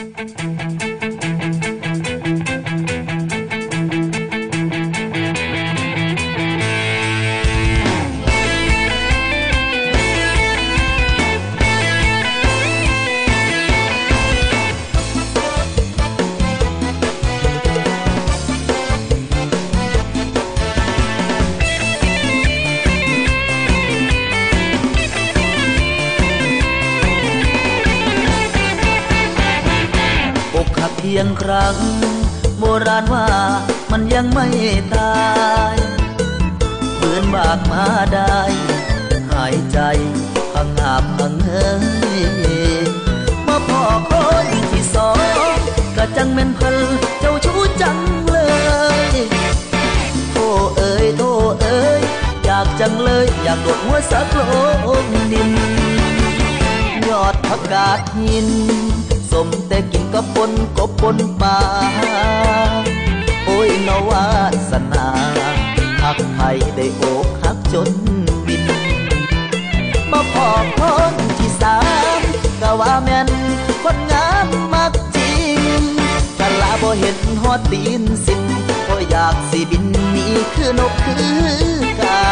อ เพียงครั้ง โบราณว่ามันยังไม่ตายเหมือนบากมาได้ หายใจพังงาบพังเฮยมาพอคนที่สองก็จังแม่นเพิ่นเจ้าชู้จังเลยโทเอ้ยโทเอ้ยอยากจังเลย อยากโดดหัวสักลงดิน ยอดผักกาดหินสมแต่กินกับปน บนป่า โอ้ยนวาสนาหักไผ่ได้โอกหักจนบิน มาพอคนที่สามก็ว่าแม่นคนงามมักจริงกะลาบ่เห็นฮอดตีนสินก็อยากสิบินนีคือนกคือกา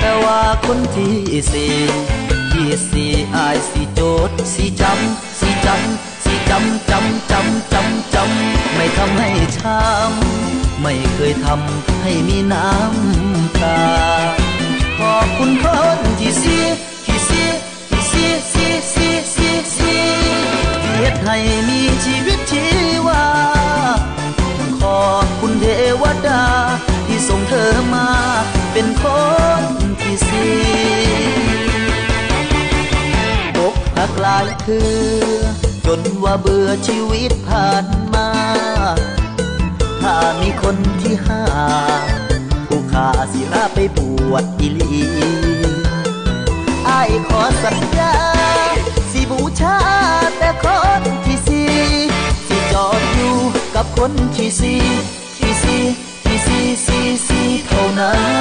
แต่ว่าคนที่สี่ สีอายสิโจดสิจำสิจำสิจำจำจำจำจำไม่ทำให้ช้ำไม่เคยทำให้มีน้ำตาขอบคุณคนที่สีที่สีที่สีสีสีสีสี่ที่เฮ็ดให้มีชีวิตชีวาขอบคุณเทวดาที่ส่งเธอมาเป็นคนายคือ จนว่าเบื่อชีวิตผ่านมา ถ้ามีคนที่ห้าผู้ขาสิลาไปบวชอีหลีอายขอสัญญา สิบูชาแต่คนที่สีสิจอดอยู่กับคนที่สีที่สีที่สีสีสีเท่านั้น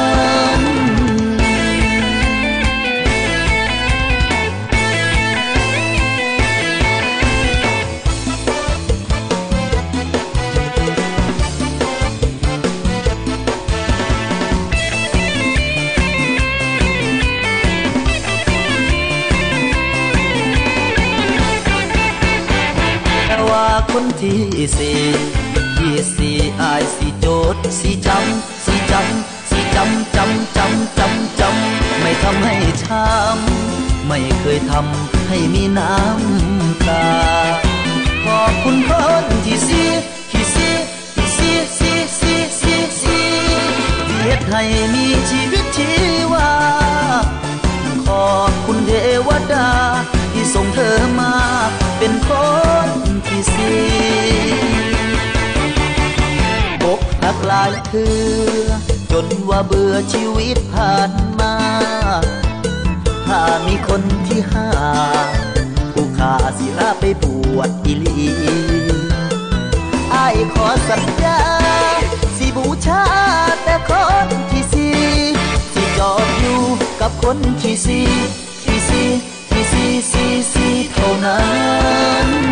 ว่าคนที่สี่ที่สี่อายสิโจดสิจำสิจำสิจำจำจำจำจำไม่ทำให้ช้ำไม่เคยทำให้มีน้ำตา ขอบคุณคนที่สี่ที่สี่ที่สี่สี่สี่สี่สี่ที่เฮ็ดให้มี หลายเทือ จนว่าเบื่อชีวิตผ่านมา ถ้ามีคนที่ห้าผู้ขาสิลาไปบวชอิลีไอ้ขอสัญญา สิบูชาแต่คนที่สีที่จอบอยู่กับคนที่สีที่สีที่สีสีสีเท่านั้น